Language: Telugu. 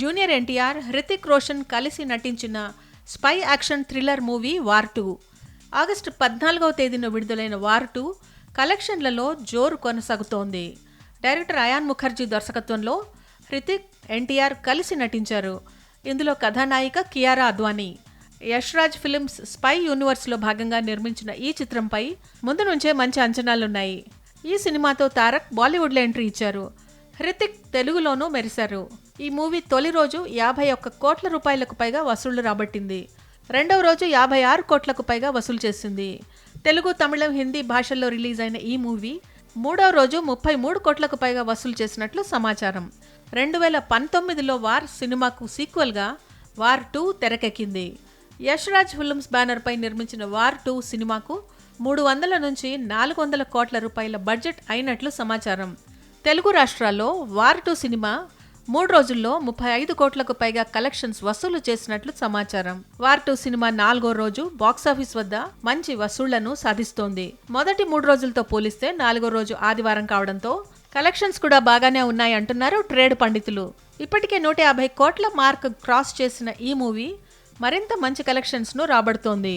జూనియర్ ఎన్టీఆర్ హృతిక్ రోషన్ కలిసి నటించిన spy action thriller movie war two. August పద్నాలుగవ తేదీన విడుదలైన వార్ టూ కలెక్షన్లలో జోరు కొనసాగుతోంది. డైరెక్టర్ అయాన్ ముఖర్జీ దర్శకత్వంలో హృతిక్ ఎన్టీఆర్ కలిసి నటించారు. ఇందులో కథానాయిక కియారా అద్వానీ యష్ రాజ్ ఫిలిమ్స్ స్పై యూనివర్స్లో భాగంగా నిర్మించిన ఈ చిత్రంపై ముందు నుంచే మంచి అంచనాలున్నాయి. ఈ సినిమాతో తారక్ బాలీవుడ్లో ఎంట్రీ ఇచ్చారు. హృతిక్ తెలుగులోనూ మెరిశారు. ఈ మూవీ తొలి రోజు యాభై ఒక్క కోట్ల రూపాయలకు పైగా వసూళ్ళు రాబట్టింది. రెండవ రోజు యాభై ఆరు కోట్లకు పైగా వసూలు చేసింది. తెలుగు తమిళం హిందీ భాషల్లో రిలీజ్ అయిన ఈ మూవీ మూడవ రోజు ముప్పై మూడు కోట్లకు పైగా వసూలు చేసినట్లు సమాచారం. రెండు వేల పంతొమ్మిదిలో వార్ సినిమాకు సీక్వెల్గా వార్ టూ తెరకెక్కింది. యష్ రాజ్ ఫిల్మ్స్ బ్యానర్పై నిర్మించిన వార్ టూ సినిమాకు మూడు వందల నుంచి నాలుగు వందల కోట్ల రూపాయల బడ్జెట్ అయినట్లు సమాచారం. తెలుగు రాష్ట్రాల్లో వార్ టూ సినిమా మూడు రోజుల్లో ముప్పై ఐదు కోట్లకు పైగా కలెక్షన్స్ వసూలు చేసినట్లు సమాచారం. వార్ టూ సినిమా నాలుగో రోజు బాక్సాఫీస్ వద్ద మంచి వసూళ్ళను సాధిస్తోంది. మొదటి మూడు రోజులతో పోలిస్తే నాలుగో రోజు ఆదివారం కావడంతో కలెక్షన్స్ కూడా బాగానే ఉన్నాయి అంటున్నారు ట్రేడ్ పండితులు. ఇప్పటికే నూట యాభై కోట్ల మార్క్ క్రాస్ చేసిన ఈ మూవీ మరింత మంచి కలెక్షన్స్ను రాబడుతోంది.